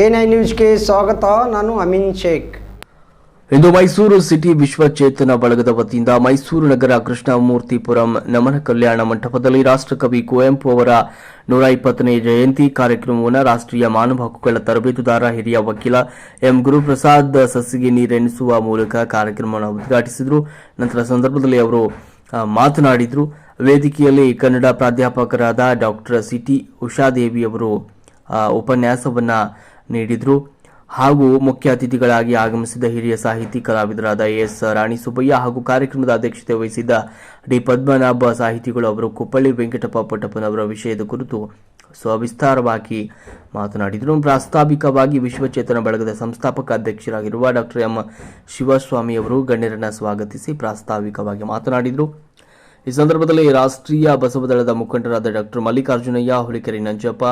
N nine ನ್ಯೂಸ್ಗೆ ಸ್ವಾಗತ, ನಾನು ಅಮಿನ್ ಶೇಖ್. ಇಂದು ಮೈಸೂರು ಸಿಟಿ ವಿಶ್ವಚೇತನ ಬಳಗದ ವತಿಯಿಂದ ಮೈಸೂರು ನಗರ ಕೃಷ್ಣಮೂರ್ತಿಪುರಂ ನಮನ ಕಲ್ಯಾಣ ಮಂಟಪದಲ್ಲಿ ರಾಷ್ಟ್ರಕವಿ ಕುವೆಂಪು ಅವರ ನೂರ ಇಪ್ಪತ್ತನೇ ಜಯಂತಿ ಕಾರ್ಯಕ್ರಮವನ್ನು ರಾಷ್ಟ್ರೀಯ ಮಾನವ ಹಕ್ಕುಗಳ ತರಬೇತುದಾರ ಹಿರಿಯ ವಕೀಲ ಎಂ ಗುರುಪ್ರಸಾದ್ ಸಸಿಗೆ ನೀರೆಣಿಸುವ ಮೂಲಕ ಕಾರ್ಯಕ್ರಮವನ್ನು ಉದ್ಘಾಟಿಸಿದರು. ನಂತರ ಸಂದರ್ಭದಲ್ಲಿ ಅವರು ಮಾತನಾಡಿದರು. ವೇದಿಕೆಯಲ್ಲಿ ಕನ್ನಡ ಪ್ರಾಧ್ಯಾಪಕರಾದ ಡಾಕ್ಟರ್ ಸಿಟಿ ಉಷಾದೇವಿ ಅವರು ಉಪನ್ಯಾಸವನ್ನ ನೀಡಿದರು. ಹಾಗೂ ಮುಖ್ಯ ಅತಿಥಿಗಳಾಗಿ ಆಗಮಿಸಿದ ಹಿರಿಯ ಸಾಹಿತಿ ಕಲಾವಿದರಾದ ಎಸ್ ರಾಣಿ ಸುಬ್ಬಯ್ಯ ಹಾಗೂ ಕಾರ್ಯಕ್ರಮದ ಅಧ್ಯಕ್ಷತೆ ವಹಿಸಿದ್ದ ಡಿ ಪದ್ಮನಾಭ ಸಾಹಿತಿಗಳು ಅವರು ಕುಪ್ಪಳ್ಳಿ ವೆಂಕಟಪ್ಪ ಪಟ್ಟಪ್ಪನವರ ವಿಷಯದ ಕುರಿತು ಸ್ವವಿಸ್ತಾರವಾಗಿ ಮಾತನಾಡಿದರು. ಪ್ರಾಸ್ತಾವಿಕವಾಗಿ ವಿಶ್ವಚೇತನ ಬಳಗದ ಸಂಸ್ಥಾಪಕ ಅಧ್ಯಕ್ಷರಾಗಿರುವ ಡಾಕ್ಟರ್ ಎಂ ಶಿವಸ್ವಾಮಿ ಅವರು ಗಣ್ಯರನ್ನ ಸ್ವಾಗತಿಸಿ ಪ್ರಾಸ್ತಾವಿಕವಾಗಿ ಮಾತನಾಡಿದರು. ಈ ಸಂದರ್ಭದಲ್ಲಿ ರಾಷ್ಟ್ರೀಯ ಬಸವದಳದ ಮುಖಂಡರಾದ ಡಾಕ್ಟರ್ ಮಲ್ಲಿಕಾರ್ಜುನಯ್ಯ, ಹುಲಿಕೆರೆ ನಂಜಪ್ಪ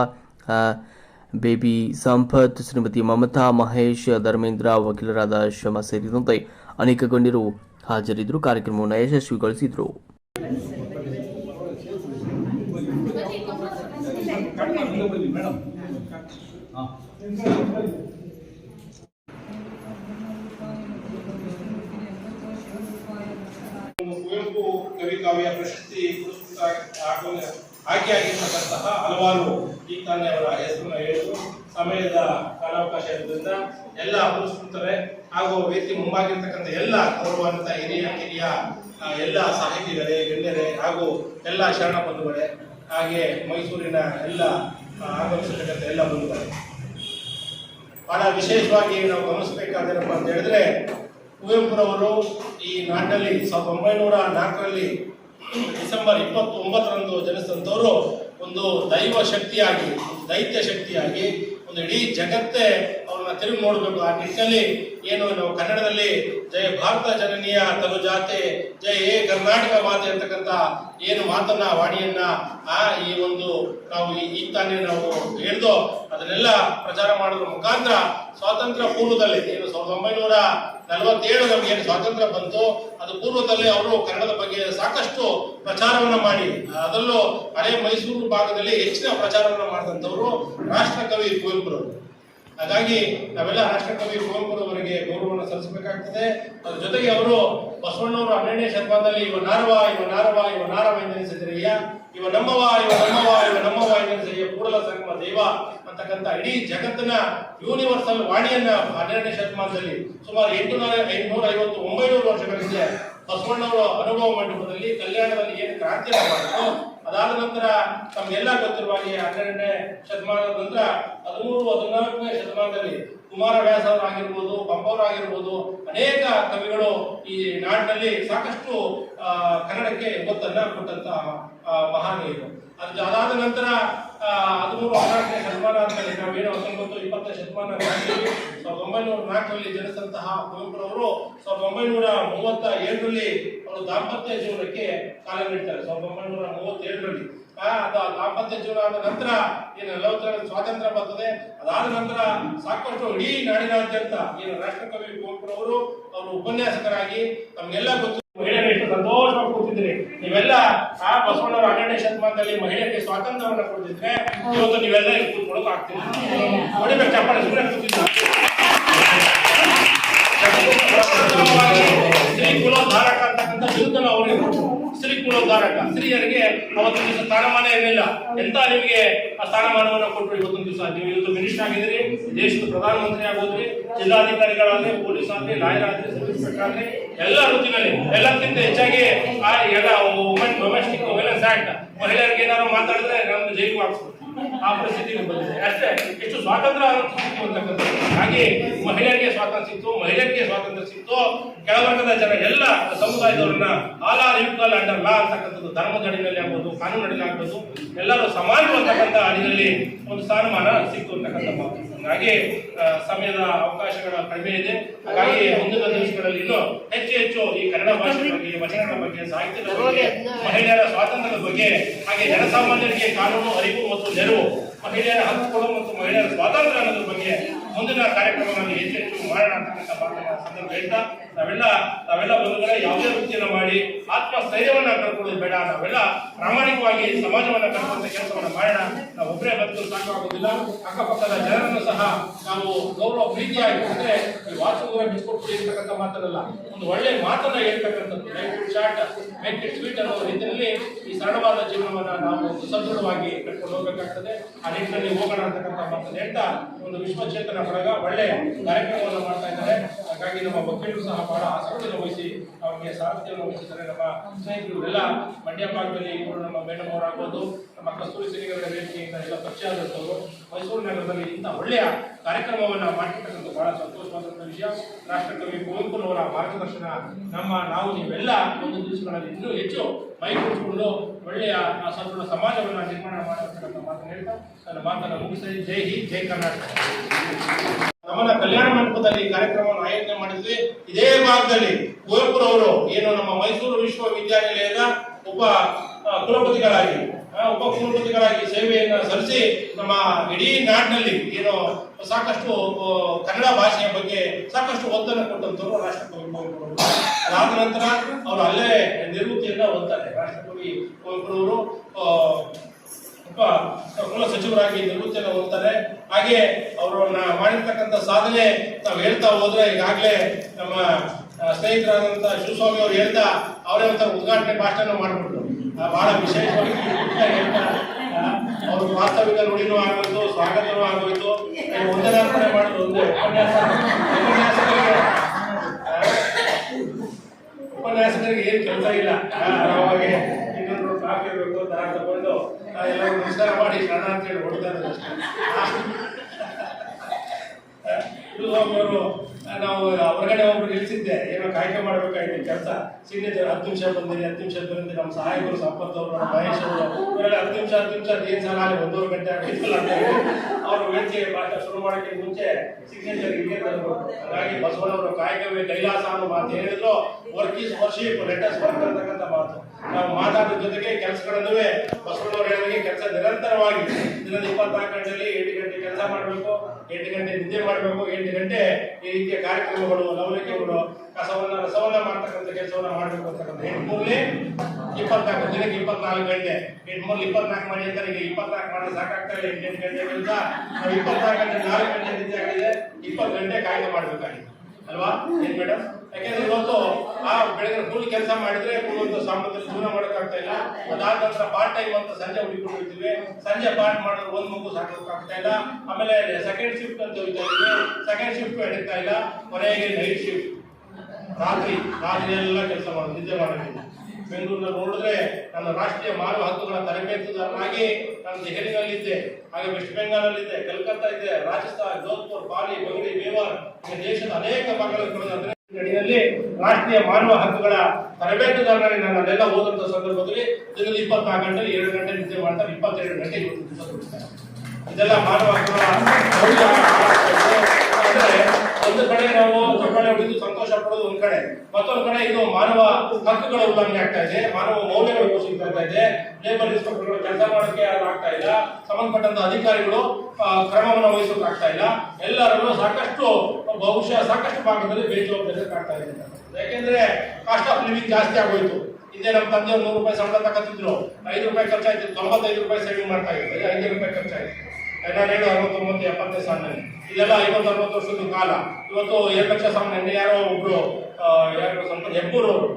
ಬೇಬಿ ಸಂಪತ್, ಶ್ರೀಮತಿ ಮಮತಾ ಮಹೇಶ್, ಧರ್ಮೇಂದ್ರ ವಕೀಲರಾದ ಶಮ ಸೇರಿದಂತೆ ಅನೇಕ ಗಣ್ಯರು ಹಾಜರಿದ್ದರು. ಕಾರ್ಯಕ್ರಮವನ್ನು ಯಶಸ್ವಿಗೊಳಿಸಿದರು. ಕುವೆಂಪು ಪ್ರಶಸ್ತಿ ಪುರಸ್ಕೃತ ಹಲವಾರು ತಾನೇ ಅವರ ಹೆಸರನ್ನು ಹೇಳಿದ್ರು. ಸಮಯದ ಕಾಲಾವಕಾಶ ಇರೋದ್ರಿಂದ ಎಲ್ಲ ಪುರಸ್ಕೃತರೆ ಹಾಗೂ ವೇದಿಕೆ ಮುಂಭಾಗಿರ್ತಕ್ಕಂಥ ಎಲ್ಲ ಗೌರವಾನ್ವಿತ ಹಿರಿಯ, ಕಿರಿಯ ಎಲ್ಲ ಸಾಹಿತಿಗಳೇ, ಗಣ್ಯರೇ ಹಾಗೂ ಎಲ್ಲ ಶರಣ ಬಂಧುಗಳೇ, ಹಾಗೆ ಮೈಸೂರಿನ ಎಲ್ಲ ಆಗಮಿಸಿರ್ತಕ್ಕಂಥ ಎಲ್ಲ ಬಂಧುಗಳೇ. ಬಹಳ ವಿಶೇಷವಾಗಿ ನಾವು ಗಮನಿಸಬೇಕಾದೇನಪ್ಪ ಅಂತ ಹೇಳಿದ್ರೆ ಕುವೆಂಪುರವರು ಈ ನಾಡಿನಲ್ಲಿ ಸಾವಿರದ ಒಂಬೈನೂರ ನಾಲ್ಕರಲ್ಲಿ ಡಿಸೆಂಬರ್ ಇಪ್ಪತ್ತೊಂಬತ್ತರಂದು ಜನಿಸಿದಂಥವರು ಒಂದು ದೈವ ಶಕ್ತಿಯಾಗಿ ದೈತ್ಯ ಶಕ್ತಿಯಾಗಿ ಒಂದು ಇಡೀ ಜಗತ್ತೇ ಅವ್ರನ್ನ ತಿರುಗಿ ನೋಡಬೇಕು. ಆ ನಿಟ್ಟಿನಲ್ಲಿ ಏನು ನಾವು ಕನ್ನಡದಲ್ಲಿ ಜಯ ಭಾರತ ಜನನೀಯ ತನು ಜಾತೆ, ಜಯ ಏ ಕರ್ನಾಟಕ ಮಾತೆ ಅಂತಕ್ಕಂಥ ಏನು ಮಾತನ್ನ, ವಾಣಿಯನ್ನ ಆ ಈ ಒಂದು ನಾವು ಈ- ತಾನೇ ನಾವು ಹೇಳ್ದೋ ಅದನ್ನೆಲ್ಲ ಪ್ರಚಾರ ಮಾಡೋದ್ರ ಮುಖಾಂತರ ಸ್ವಾತಂತ್ರ್ಯ ಪೂರ್ವದಲ್ಲಿ ಏನು ಸಾವಿರದ ಒಂಬೈನೂರ ನಲವತ್ತೇಳು ನಮ್ಗೆ ಏನು ಸ್ವಾತಂತ್ರ್ಯ ಬಂತು. ಅದು ಪೂರ್ವದಲ್ಲಿ ಅವರು ಕನ್ನಡದ ಬಗ್ಗೆ ಸಾಕಷ್ಟು ಪ್ರಚಾರವನ್ನ ಮಾಡಿ. ಅದರಲ್ಲೂ ಹಳೆ ಮೈಸೂರು ಭಾಗದಲ್ಲಿ ಹೆಚ್ಚಿನ ಪ್ರಚಾರವನ್ನ ರಾಷ್ಟ್ರ ಕವಿ ಕುವೆಂಪುರವರು. ಹಾಗಾಗಿ ನಾವೆಲ್ಲ ರಾಷ್ಟ್ರಕವಿ ಕುವೆಂಪುರವರಿಗೆ ಗೌರವವನ್ನು ಸಲ್ಲಿಸಬೇಕಾಗ್ತದೆ. ಅದ್ರ ಜೊತೆಗೆ ಅವರು ಬಸವಣ್ಣವರು ಹನ್ನೆರಡನೇ ಶತಮಾನದಲ್ಲಿ, ಇವ ನಾರವ ಇವ ನಾರವ ಇವ ನಾರವ ಎಂದೆನಿಸಿದ್ರಯ್ಯ ಇವ ನಮ್ಮವ ಇವ ನಮ್ಮವ ಇವ ನಮ್ಮವ ಎಂದೆನಿಸಿದೆಯ ಕೂಡಲ ಸಂಗಮ ದೈವ ಅಂತಕ್ಕಂಥ ಇಡೀ ಜಗತ್ತಿನ ಯೂನಿವರ್ಸಲ್ ವಾಣಿಯನ್ನ ಹನ್ನೆರಡನೇ ಶತಮಾನದಲ್ಲಿ ಸುಮಾರು ಎಂಟುನೂರ ಐನೂರ ಐವತ್ತು ಒಂಬೈನೂರು ಹಿಂದೆ ಬಸವಣ್ಣವರ ಅನುಭವ ಮಂಟಪದಲ್ಲಿ ಕಲ್ಯಾಣದಲ್ಲಿ ಏನು ಕ್ರಾಂತಿ ಮಾಡಿದ್ರು ಅದಾದ ನಂತರ ತಮ್ಗೆಲ್ಲ ಗೊತ್ತಿರುವ ಹನ್ನೆರಡನೇ ಶತಮಾನದ ನಂತರ ಹದಿಮೂರು ಹದಿನಾಲ್ಕನೇ ಶತಮಾನದಲ್ಲಿ ಕುಮಾರವ್ಯಾಸ ಅವರಾಗಿರ್ಬೋದು ಪಂಪವರಾಗಿರ್ಬೋದು ಅನೇಕ ಕವಿಗಳು ಈ ನಾಡಿನಲ್ಲಿ ಸಾಕಷ್ಟು ಕನ್ನಡಕ್ಕೆ ಒತ್ತನ್ನ ಕೊಟ್ಟಂತ ಮಹಾನ್ ಮಹಾನೀಯರು ಅದು ಅದಾದ ನಂತರ ಹದಿಮೂರು, ಹದಿನಾಲ್ಕನೇ ನಾವು ನಾವೇನು ಹತ್ತೊಂಬತ್ತು, ಇಪ್ಪತ್ತನೇ ಶತಮಾನ. ಸಾವಿರದ ಒಂಬೈನೂರ ನಾಲ್ಕರಲ್ಲಿ ಜನಿಸಿದಂತಹ ಕುವೆಂಪುರವರು ಸಾವಿರದ ಒಂಬೈನೂರ ಮೂವತ್ತ ಏಳರಲ್ಲಿ ಅವರು ದಾಂಪತ್ಯ ಜೀವನಕ್ಕೆ ಕಾಲ ನೀಡ್ತಾರೆ ಸಾವಿರದ ಒಂಬೈನೂರ ಮೂವತ್ತೇಳರಲ್ಲಿ ದಾಂಪತ್ಯ ಜೀವನ ಆದ ನಂತರ ಏನು ಲವತ್ರ ಸ್ವಾತಂತ್ರ್ಯ ಬರ್ತದೆ ಅದಾದ ನಂತರ ಸಾಕಷ್ಟು ಇಡೀ ನಾಡಿನಾದ್ಯಂತ ಏನು ರಾಷ್ಟ್ರಕವಿ ಕುವೆಂಪುರವರು ಅವರು ಉಪನ್ಯಾಸಕರಾಗಿ ತಮಗೆಲ್ಲ ಗೊತ್ತು ಮಹಿಳೆಯರು ಎಷ್ಟು ಸಂತೋಷವಾಗಿ ಕೂತಿದ್ರಿ. ನೀವೆಲ್ಲ ಆ ಬಸವಣ್ಣವರ ಹನ್ನೆರಡನೇ ಶತಮಾನದಲ್ಲಿ ಮಹಿಳೆಗೆ ಸ್ವಾತಂತ್ರ್ಯವನ್ನ ಕೊಡ್ತಿದ್ರೆ ಇವತ್ತು ನೀವೆಲ್ಲ ಇಲ್ಲಿ ಕೂತ್ಕೊಳ್ಳೋಕೆ ಆಗ್ತಿಲ್ಲ. ಹೊಡಿಬೇಕು ಚಪ್ಪಾಳೆ ಸುಮ್ಮನೆ ಕೂತಿಲ್ಲ ಸ್ತ್ರೀ ಕುಲೋದ್ಧಾರಕ ಅಂತಕ್ಕಂಥ ವಿರುದ್ಧ ಅವರಿಗೆ ಕುಲೋದ್ಧಾರಕ ಸ್ತ್ರೀಯರಿಗೆ ಅವತ್ತು ದಿವಸ ಸ್ಥಾನಮಾನ ಇರಲಿಲ್ಲ. ಎಂತ ನಿಮಗೆ ಆ ಸ್ಥಾನಮಾನವನ್ನು ಕೊಟ್ಟರು ಇವತ್ತೊಂದು ದಿವಸ? ನೀವು ಇವತ್ತು ಮಿನಿಸ್ಟರ್ ಆಗಿದ್ರಿ ದೇಶದ ಪ್ರಧಾನಮಂತ್ರಿ ಆಗೋದ್ರಿ ಜಿಲ್ಲಾಧಿಕಾರಿಗಳಾದ್ರೆ ಪೊಲೀಸ್ ಆದ್ರೆ ಲಾಯರ್ ಇನ್ಸ್ಪೆಕ್ಟರ್ ಆದ್ರೆ ಎಲ್ಲ ಋತುವಿನಲ್ಲಿ ಎಲ್ಲಕ್ಕಿಂತ ಹೆಚ್ಚಾಗಿ ಆ ಎಲ್ಲ ಡೊಮೆಸ್ಟಿಕ್ ವೈಲೆನ್ಸ್ ಆಕ್ಟ್ ಮಹಿಳೆಯರಿಗೆ ಏನಾದ್ರು ಮಾತಾಡಿದ್ರೆ ನಮ್ದು ಜೈಲು ಹಾಕ್ಸ್ಬೇಕು ಆ ಪರಿಸ್ಥಿತಿ ಬಂದಿದೆ. ಅಷ್ಟೇ, ಎಷ್ಟು ಸ್ವಾತಂತ್ರ್ಯ ಹಾಗೆ ಮಹಿಳೆಯರಿಗೆ ಸ್ವಾತಂತ್ರ್ಯ ಸಿಕ್ತು, ಮಹಿಳೆಯರಿಗೆ ಸ್ವಾತಂತ್ರ್ಯ ಸಿಕ್ತು. ಕೆಳವರ್ಗದ ಜನ, ಎಲ್ಲ ಸಮುದಾಯದವರನ್ನ all are equal under law ಅಂತಕ್ಕಂಥದ್ದು ಧರ್ಮದ ಅಡಿನಲ್ಲಿ ಆಗ್ಬೋದು ಕಾನೂನು ಅಡಿನಲ್ಲಿ ಆಗ್ಬೋದು, ಎಲ್ಲರೂ ಸಮಾನ ಅಂತಕ್ಕಂಥ ಅಡಿನಲ್ಲಿ ಒಂದು ಸ್ಥಾನಮಾನ ಸಿಕ್ತು ಅಂತಕ್ಕಂಥ ಮಾತು. ಹಾಗೆ ಸಮಯದ ಅವಕಾಶಗಳ ಕಡಿಮೆ ಇದೆ. ಹಾಗಾಗಿ ಮುಂದಿನ ದಿವಸಗಳಲ್ಲಿ ಇನ್ನೂ ಹೆಚ್ಚು ಹೆಚ್ಚು ಈ ಕನ್ನಡ ಭಾಷೆ ಬಗ್ಗೆ ವಚನಗಳ ಬಗ್ಗೆ, ಸಾಹಿತ್ಯದ ಬಗ್ಗೆ, ಮಹಿಳೆಯರ ಸ್ವಾತಂತ್ರ್ಯದ ಬಗ್ಗೆ, ಹಾಗೆ ಜನಸಾಮಾನ್ಯರಿಗೆ ಕಾನೂನು, ಅರಿವು ಮತ್ತು ಮಹಿಳೆಯರ ಹಕ್ಕುಗಳು ಮತ್ತು ಮಹಿಳೆಯರ ಸ್ವಾತಂತ್ರ್ಯ ಅನ್ನೋದ್ರ ಬಗ್ಗೆ ಮುಂದಿನ ಹೆಚ್ಚು ಹೆಚ್ಚು ಮಾಡೋಣ ಅಂತಕ್ಕಂಥ ಸಂದರ್ಭ ಹೇಳ್ತಾ ನಾವೆಲ್ಲ ನಾವೆಲ್ಲ ಬಂಧುಗಳೇ, ಯಾವುದೇ ವೃತ್ತಿಯನ್ನು ಮಾಡಿ ಆತ್ಮಸ್ಥೈರ್ಯವನ್ನ ಕಳ್ಕೊಳ್ಳೋದು ಬೇಡ. ನಾವೆಲ್ಲ ಪ್ರಾಮಾಣಿಕವಾಗಿ ಸಮಾಜವನ್ನು ಕಟ್ಟುವಂತ ಕೆಲಸವನ್ನು ಮಾಡೋಣ. ನಾವು ಒಬ್ಬರೇ ಬದುಕು ಸಾಕಾಗುವುದಿಲ್ಲ ಅಕ್ಕಪಕ್ಕದ ಜನರನ್ನು ಸಹ ನಾವು ಗೌರವ ಪ್ರೀತಿಯಾಗಿ ಅಂದ್ರೆ ಈ ವಾಸ್ತವವಾಗಿ ಬಿಸ್ಕೊಟ್ಟು ಇರ್ತಕ್ಕಂಥ ಮಾತಲ್ಲ. ಒಂದು ಒಳ್ಳೆ ಮಾತನ್ನ ಹೇಳ್ತಕ್ಕಂಥದ್ದು ಚಾಟ್ ಮೇಕ್ ಇಟ್ ಸ್ವೀಟ್ ಅನ್ನೋ ರೀತಿಯಲ್ಲಿ ಈ ಸರಳವಾದ ಜೀವನವನ್ನು ನಾವು ಸದೃಢವಾಗಿ ಕಟ್ಕೊಂಡು ಹೋಗಬೇಕಾಗ್ತದೆ. ಆ ನಿಟ್ಟಿನಲ್ಲಿ ಹೋಗೋಣ ಅಂತಕ್ಕಂಥ ಮಾತನ್ನು ಹೇಳ್ತಾ ಒಂದು ವಿಶ್ವಚೇತನ ಬಳಗ ಒಳ್ಳೆ ಕಾರ್ಯಕ್ರಮವನ್ನು ಮಾಡ್ತಾ ಇದ್ದಾರೆ. ಹಾಗಾಗಿ ನಮ್ಮ ವಕೀಲರು ಸಹ ಬಹಳ ಆಸಕ್ತಿಯನ್ನು ವಹಿಸಿ ಅವರಿಗೆ ಸಾರಥ್ಯವನ್ನು ವಹಿಸಿದ್ದಾರೆ. ನಮ್ಮ ಸ್ನೇಹಿತರು ಎಲ್ಲ ಮಂಡ್ಯ ಭಾಗದಲ್ಲಿ ಇವರು ನಮ್ಮ ಮೇಡಮ್ ನಮ್ಮ ಕಸ್ತೂರಿ ಸಿರಿಗಳ ವೇದಿಕೆಯಿಂದ ಎಲ್ಲ ಪರಿಚಯ ಮೈಸೂರು ನಗರದಲ್ಲಿ ಇಂಥ ಒಳ್ಳೆಯ ಕಾರ್ಯಕ್ರಮವನ್ನು ಮಾಡಿರ್ತಕ್ಕಂಥ ಬಹಳ ಸಂತೋಷವಾದಂಥ ವಿಷಯ. ರಾಷ್ಟ್ರಕವಿ ಕುವೆಂಪುರವರ ಮಾರ್ಗದರ್ಶನ ನಮ್ಮ ನಾವು ನೀವೆಲ್ಲ ಒಂದು ದಿವಸಗಳಲ್ಲಿ ಇನ್ನೂ ಹೆಚ್ಚು ಮೈಗೂಡಿಸಿಕೊಂಡು ಒಳ್ಳೆಯ, ಆ ಸದೃಢ ಸಮಾಜವನ್ನು ನಿರ್ಮಾಣ ಮಾಡಿರ್ತಕ್ಕಂಥ ಮಾತನ್ನು ಹೇಳ್ತಾ, ನನ್ನ ಮಾತನ್ನು ಮುಗಿಸಿ ಜೈ ಹಿಂದ್, ಜೈ ಕರ್ನಾಟಕ. ನಮ್ಮನ ಕಲ್ಯಾಣ ಮಂಟಪದಲ್ಲಿ ಕಾರ್ಯಕ್ರಮವನ್ನು ಆಯೋಜನೆ ಮಾಡಿದ್ವಿ. ಇದೇ ಭಾಗದಲ್ಲಿ ಕುವೆಂಪುರವರು ಏನು ನಮ್ಮ ಮೈಸೂರು ವಿಶ್ವವಿದ್ಯಾನಿಲಯದ ಒಬ್ಬ ಕುಲಪತಿಗಳಾಗಿ ಕುಲಪತಿಗಳಾಗಿ ಸೇವೆಯನ್ನು ಸಲ್ಲಿಸಿ ನಮ್ಮ ಇಡೀ ನಾಡಿನಲ್ಲಿ ಏನು ಸಾಕಷ್ಟು ಕನ್ನಡ ಭಾಷೆಯ ಬಗ್ಗೆ ಸಾಕಷ್ಟು ಒತ್ತನ್ನು ಕೊಟ್ಟಂತವರು ರಾಷ್ಟ್ರಕವಿ ಕುವೆಂಪುರವರು ಅದಾದ ನಂತರ ಅವರು ಅಲ್ಲೇ ನಿವೃತ್ತಿಯನ್ನ ಹೊಂದ್ತಾರೆ. ರಾಷ್ಟ್ರಕವಿ ಕುವೆಂಪುರವರು ಒಬ್ಬ ಕುಲ ಸಚಿವರಾಗಿ ನಿವೃತ್ತಿಯನ್ನು ಹೊಂದ್ತಾರೆ. ಹಾಗೆ ಅವರನ್ನ ಮಾಡಿರ್ತಕ್ಕಂಥ ಸಾಧನೆ ನಾವು ಹೇಳ್ತಾ ಹೋದ್ರೆ ಈಗಾಗಲೇ ನಮ್ಮ ಸ್ನೇಹಿತರಾದಂಥ ಶಿವಸ್ವಾಮಿ ಅವರು ಹೇಳ್ತಾ ಅವರೇ ಒಂಥರ ಉದ್ಘಾಟನೆ ಭಾಷಣ ಮಾಡಿಬಿಟ್ರು. ಬಹಳ ವಿಶೇಷವಾಗಿ ಅವರು ವಾಸ್ತವಿಕ ನುಡಿನೂ ಆಗೋಯ್ತು ಸ್ವಾಗತನೂ ಆಗೋಯ್ತು. ವಂದನಾರ್ಪಣೆ ಮಾಡಿದ್ರು ಉಪನ್ಯಾಸ ಉಪನ್ಯಾಸಕರಿಗೆ ಏನ್ ಕೆಲಸ ಇಲ್ಲ. ಆ, ಇನ್ನೊಂದು ಕಾಫಿ ಬೇಕು ದರ ತಗೊಂಡು ಆ, ಎಲ್ಲರೂ ನಮಸ್ಕಾರ ಮಾಡಿ ಶರಣ ಅಂತ ಹೇಳಿ ಹೊಡ್ತಾರೆ ಅಷ್ಟೇ. ನಾವು ಹೊರಗಡೆ ಒಬ್ರು ನಿಲ್ಸಿದ್ದೆ. ಏನೋ ಕಾಯ್ಕೆ ಮಾಡ್ಬೇಕಾಯ್ತು, ಕೆಲಸ. ಸಿಗ್ನೇಚರ್ ಹತ್ತು ನಿಮಿಷ ಬಂದಿದೆ, ಹತ್ತು ನಿಮಿಷ ಬಂದಿರಿ ನಮ್ಮ ಸಹಾಯಕರು ಸಂಪತ್ತು ಅವರು ಮಹೇಶ್ ಅವರು ಹತ್ತು ನಿಮಿಷ ಹತ್ತು ನಿಮಿಷ ಏನ್ ಸಲ ಒಂದೂವರೆ ಗಂಟೆ ಅವರು ವೇದಿಕೆ ಭಾಷಣ ಶುರು ಮಾಡೋಕ್ಕೆ ಮುಂಚೆ ಸಿಗ್ನೇಚರ್ ಇಲ್ಲೇ ತರಬೇಕು ಹಾಗಾಗಿ ಬಸವಣ್ಣವರು ಕಾಯಕವೇ ಕೈಲಾಸ ಅನ್ನೋ ಮಾತು ಹೇಳಿದ್ರು. Work is worship let's work ಅಂತಕ್ಕಂಥ ಮಾತು. ನಾವು ಮಾತಾಡಿದ ಜೊತೆಗೆ ಕೆಲಸಗಳನ್ನು ಬಸವಣ್ಣವರು ಹೇಳಿದಂಗೆ ಕೆಲಸ ನಿರಂತರವಾಗಿ ದಿನದ ಇಪ್ಪತ್ನಾಲ್ಕು ಗಂಟೆಯಲ್ಲಿ ಎಂಟು ಗಂಟೆ ಕೆಲಸ ಮಾಡಬೇಕು. ಎಂಟು ಗಂಟೆ ನಿದ್ದೆ ಮಾಡಬೇಕು. ಎಂಟು ಗಂಟೆ ಈ ರೀತಿಯ ಕಾರ್ಯಕ್ರಮಗಳು ಲವಲಿಕೆಗಳು ಕಸವನ್ನ ರಸವನ್ನ ಮಾಡ್ತಕ್ಕಂಥ ಕೆಲಸವನ್ನ ಮಾಡಬೇಕು ಅಂತಕ್ಕಂಥ ಎಂಟ್ಮೂರ್ಲಿ ಇಪ್ಪತ್ನಾಲ್ಕು ದಿನಕ್ಕೆ ಇಪ್ಪತ್ನಾಲ್ಕು ಗಂಟೆ. ಎಂಟ್ಮೂರ್ಲಿ ಇಪ್ಪತ್ನಾಲ್ಕು ಮಾಡಿ ಅಂತಾರೆ, ಈಗ ಇಪ್ಪತ್ನಾಲ್ಕು ಮಾಡಿ ಸಾಕಾಗ್ತಾ ಇಲ್ಲ ಎಂಟು ಎಂಟು ಗಂಟೆ ಕೆಲಸ. ಇಪ್ಪತ್ನಾಲ್ಕು ಗಂಟೆ, ನಾಲ್ಕು ಗಂಟೆ ನಿದ್ದೆ ಆಗಿದೆ, ಇಪ್ಪತ್ತು ಗಂಟೆ ಕಾಯ್ದೆ ಮಾಡಬೇಕಾಗಿದೆ. ಅಲ್ವಾ? ಏನ್ ಮೇಡಮ್ ಯಾಕೆಂದ್ರೆ ಇವತ್ತು ಆ ಬೆಳಗ್ಗೆ ಫುಲ್ ಕೆಲಸ ಮಾಡಿದ್ರೆ ಒಂದು ಸಾಂಬತ್ತಲ್ಲಿ ಜೀವನ ಮಾಡೋಕ್ಕಾಗ್ತಾ ಇಲ್ಲ. ಅದಾದ ನಂತರ ಪಾರ್ಟ್ ಟೈಮ್ ಅಂತ ಸಂಜೆ ಹುಡುಕಿಕೊಂಡಿರ್ತೀವಿ. ಸಂಜೆ ಪಾರ್ಟ್ ಮಾಡಿದ್ರೆ ಒಂದು ಮಗು ಸಾಕೋಕ್ಕಾಗ್ತಾ ಇಲ್ಲ. ಆಮೇಲೆ ಸೆಕೆಂಡ್ ಶಿಫ್ಟ್ ಅಂತ ಹೋಗ್ತಾ ಇದ್ದೀವಿ. ಸೆಕೆಂಡ್ ಶಿಫ್ಟ್ ಎಡಕ್ತಾ ಇಲ್ಲ. ಕೊನೆಗೆ ನೈಟ್ ಶಿಫ್ಟ್ ರಾತ್ರಿ ರಾತ್ರಿ ಎಲ್ಲ ಕೆಲಸ ಮಾಡೋದು ನಿದ್ದೆ ಮಾಡೋದಿಲ್ಲ ಬೆಂಗಳೂರಿನಲ್ಲಿ ನೋಡಿದ್ರೆ ನನ್ನ ರಾಷ್ಟ್ರೀಯ ಮಾನವ ಹಕ್ಕುಗಳ ತರಬೇತುದಾರನಾಗಿ ನಾನು ದೆಹಲಿನಲ್ಲಿದ್ದೆ, ಹಾಗೆ ವೆಸ್ಟ್ ಬೆಂಗಾಲಲ್ಲಿದ್ದೆ ಕಲ್ಕತ್ತಾ ಇದೆ ರಾಜಸ್ಥಾನ್, ಜೋಧ್ಪುರ್ ಬಾಲಿ ಬಂಗಡಿ ಮೇವಾರ್ ದೇಶದ ಅನೇಕ ಭಾಗಗಳಲ್ಲಿ ರಾಷ್ಟ್ರೀಯ ಮಾನವ ಹಕ್ಕುಗಳ ತರಬೇತುದಾರನಾಗಿ ನಾನು ಅಲ್ಲೆಲ್ಲ ಓದಂತ ಸಂದರ್ಭದಲ್ಲಿ ದಿನದ ಇಪ್ಪತ್ನಾಲ್ಕು ಗಂಟೆ ಎರಡು ಗಂಟೆ ನಿದ್ದೆ ಮಾಡ್ತಾರೆ, ಇಪ್ಪತ್ತೆರಡು ಗಂಟೆ ಇವತ್ತು ಇದೆಲ್ಲ ಮಾನವ ಹಕ್ಕುಗಳ ಒಂದು ಕಡೆ ನಾವು ಚಪ್ಪಾಳೆ ಹೊಡೆದು ಸಂತೋಷ ಪಡೋದು ಒಂದ್ ಕಡೆ. ಮತ್ತೊಂದು ಕಡೆ ಇದು ಮಾನವ ಹಕ್ಕುಗಳ ಉಲ್ಲಂಘನೆ ಆಗ್ತಾ ಇದೆ. ಮಾನವ ಮೌಲ್ಯಗಳು ಬರ್ತಾ ಇದೆ. ಲೇಬರ್ ಇನ್ಸ್ಪೆಕ್ಟರ್ಗಳು ಕೆಲಸ ಮಾಡೋಕೆ ಆಗ್ತಾ ಇಲ್ಲ. ಸಂಬಂಧಪಟ್ಟಂತ ಅಧಿಕಾರಿಗಳು ಕ್ರಮವನ್ನು ವಹಿಸೋಕೆ ಆಗ್ತಾ ಇಲ್ಲ. ಎಲ್ಲರಲ್ಲೂ ಸಾಕಷ್ಟು ಬಹುಶಃ ಸಾಕಷ್ಟು ಭಾಗದಲ್ಲಿ ಬೇಜವಾಬ್ದಾರಿ ಆಗ್ತಾ ಇದೆ ಯಾಕೆಂದ್ರೆ ಕಾಸ್ಟ್ ಆಫ್ ಲಿವಿಂಗ್ ಜಾಸ್ತಿ ಆಗೋಯ್ತು. ಹಿಂದೆ ನಮ್ಮ ತಂದೆ ನೂರು ರೂಪಾಯಿ ಸಂಬಳ ತಗೋತಿದ್ರು. ಐದು ರೂಪಾಯಿ ಖರ್ಚಾಯ್ತು. ತೊಂಬತ್ತೈದು ರೂಪಾಯಿ ಸೇವಿಂಗ್ ಮಾಡ್ತಾ ಇದ್ದಾರೆ. ಐದು ರೂಪಾಯಿ ಖರ್ಚಾಯ್ತು. ಹೇಳು ಅರವತ್ತೊಂಬತ್ತು ಎಪ್ಪತ್ತನೇ ಸಾಲಿನಲ್ಲಿ. ಇದೆಲ್ಲ ಐವತ್ತು, ಅರವತ್ತು ವರ್ಷದ ಕಾಲ. ಇವತ್ತು ಎರಡು ಲಕ್ಷ ಸಾಮಾನ್ಯ ಯಾರೋ ಒಬ್ರು ಯಾರು ಸ್ವಲ್ಪ ಹೆಬ್ಬೂರು ಅವರು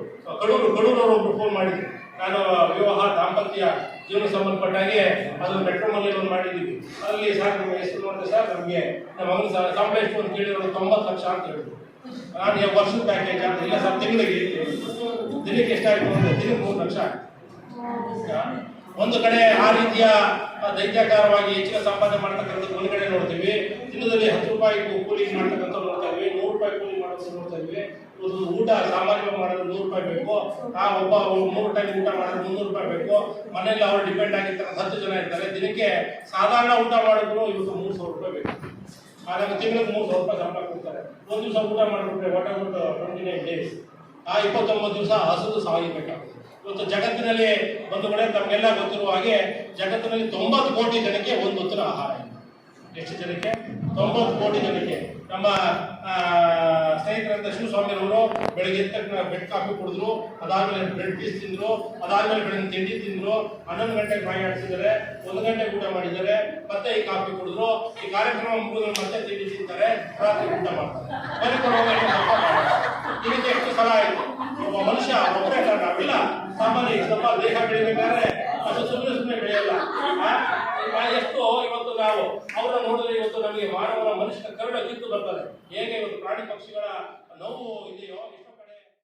ಕಡೂರು ಕಡೂರು ಅವರು ಒಬ್ರು ಫೋನ್ ಮಾಡಿದ್ರು. ನಾನು ವಿವಾಹ ದಾಂಪತ್ಯ ಜೀವನ ಸಂಬಂಧಪಟ್ಟಾಗೆ ಅದು ಮೆಟ್ರೋ ಮನೆಯಲ್ಲಿ ಮಾಡಿದ್ದೀವಿ. ಅಲ್ಲಿ ಸರ್ ಎಷ್ಟು ನೋಡಿದ್ರೆ ಸರ್ ನಮಗೆ ನಮ್ಮ ಮಗನ ಸ- ಸಂಬಳ ಎಷ್ಟು ಅಂತ ಕೇಳಿದ್ರು ತೊಂಬತ್ತು ಲಕ್ಷ ಅಂತ ಹೇಳಿದ್ರು. ನಾನು ವರ್ಷದ ಪ್ಯಾಕೇಜ್ ಅಂತ ಇಲ್ಲ, ಸರ್, ತಿಂಗಳಿಗೆ ದಿನಕ್ಕೆ ಎಷ್ಟಾಯ್ತು ಅಂದರೆ ದಿನಕ್ಕೆ ಮೂರು ಲಕ್ಷ ಒಂದು ಕಡೆ ಆ ರೀತಿಯ ದೈತ್ಯಾಕಾರವಾಗಿ ಹೆಚ್ಚಿನ ಸಂಪಾದನೆ ಮಾಡ್ತಕ್ಕಂಥದ್ದು ಒಂದು ಕಡೆ ನೋಡ್ತೀವಿ. ದಿನದಲ್ಲಿ ಹತ್ತು ರೂಪಾಯಿ ಕೂಲಿ ಮಾಡ್ತಕ್ಕಂಥ ನೋಡ್ತಾ ಇದ್ವಿ. ನೂರು ರೂಪಾಯಿ ಕೂಲಿ ಮಾಡೋದು ನೋಡ್ತಾ ಇವತ್ತು ಊಟ ಸಾಮಾನ್ಯವಾಗಿ ಮಾಡೋದು ನೂರು ರೂಪಾಯಿ ಬೇಕು. ಆ ಒಬ್ಬ ಮೂರು ಟೈಮ್ ಊಟ ಮಾಡೋದು ಮುನ್ನೂರು ರೂಪಾಯಿ ಬೇಕು. ಮನೆಯಲ್ಲಿ ಅವರು ಡಿಪೆಂಡ್ ಆಗಿರ್ತಕ್ಕಂಥ ಹತ್ತು ಜನ ಇರ್ತಾರೆ. ದಿನಕ್ಕೆ ಸಾಧಾರಣ ಊಟ ಮಾಡಿದ್ರು ಇವತ್ತು ಮೂರು ಸಾವಿರ ರೂಪಾಯಿ ಬೇಕು. ಹಾಗಾಗಿ ತಿಂಗಳಿಗೆ ಮೂರು ಸಾವಿರ ರೂಪಾಯಿ ಸಂಬಳ ಕೊಡ್ತಾರೆ. ಒಂದು ದಿವಸ ಊಟ ಮಾಡಿಬಿಟ್ರೆ what about twenty nine days ಆ ಇಪ್ಪತ್ತೊಂಬತ್ತು ದಿವಸ ಹಸಿದು ಸಾಗಿಬೇಕಾಗುತ್ತೆ ಇವತ್ತು ಜಗತ್ತಿನಲ್ಲಿ ಒಂದು ಕಡೆ ತಮಗೆಲ್ಲ ಗೊತ್ತಿರುವ ಹಾಗೆ ಜಗತ್ತಿನಲ್ಲಿ ತೊಂಬತ್ತು ಕೋಟಿ ಜನಕ್ಕೆ ಒಂದು ಹೊತ್ತಿನ ಆಹಾರ ಇದೆ ಎಷ್ಟು ಜನಕ್ಕೆ? ತೊಂಬತ್ತು ಕೋಟಿ ಜನಕ್ಕೆ. ನಮ್ಮ ಸ್ನೇಹಿತರಂತ ಶಿವಸ್ವಾಮಿರವರು ಬೆಳಗ್ಗೆ ಎದ್ದ ತಕ್ಷಣ ಬೆಡ್ ಕಾಫಿ ಕುಡಿದ್ರು, ಅದಾದ್ಮೇಲೆ ಬ್ರೆಡ್ ಪೀಸ್ ತಿಂದ್ರು, ಅದಾದ್ಮೇಲೆ ಬೆಳಗ್ಗೆ ತಿಂಡಿ ತಿಂದ್ರು, ಹನ್ನೊಂದು ಗಂಟೆಗೆ ಬಾಯಿ ಆಡಿಸಿದ್ದಾರೆ, ಒಂದು ಗಂಟೆ ಊಟ ಮಾಡಿದ್ದಾರೆ, ಮತ್ತೆ ಈ ಕಾಫಿ ಕುಡಿದ್ರು, ಈ ಕಾರ್ಯಕ್ರಮ ಮುಗಿದ್ರು ಮತ್ತೆ ತಿಂಡಿ ತಿಂತಾರೆ, ರಾತ್ರಿ ಊಟ ಮಾಡ್ತಾರೆ. ಈ ರೀತಿ ಎಷ್ಟು ಸಲ ಆಯ್ತು? ಒಬ್ಬ ಮನುಷ್ಯ ಒಬ್ಬರೇ ನಾವೆಲ್ಲ. ಸಾಮಾನ್ಯ ಸ್ವಲ್ಪ ದೇಹ ಬೆಳಿಬೇಕಾದ್ರೆ ಅದು ಸುಮ್ಮನೆ ಸುಮ್ಮನೆ ಬೆಳೆಯಲ್ಲ ಎಷ್ಟು ಇವತ್ತು ನಾವು ಅವರ ನೋಡಿದ್ರೆ ಇವತ್ತು ನಮಗೆ ಮಾನವನ ಮನುಷ್ಯನ ಕರುಣ ಕಿತ್ತು ಬರ್ತದೆ. ಹೇಗೆ ಇವತ್ತು ಪ್ರಾಣಿ ಪಕ್ಷಿಗಳ ನೋವು ಇದೆಯೋ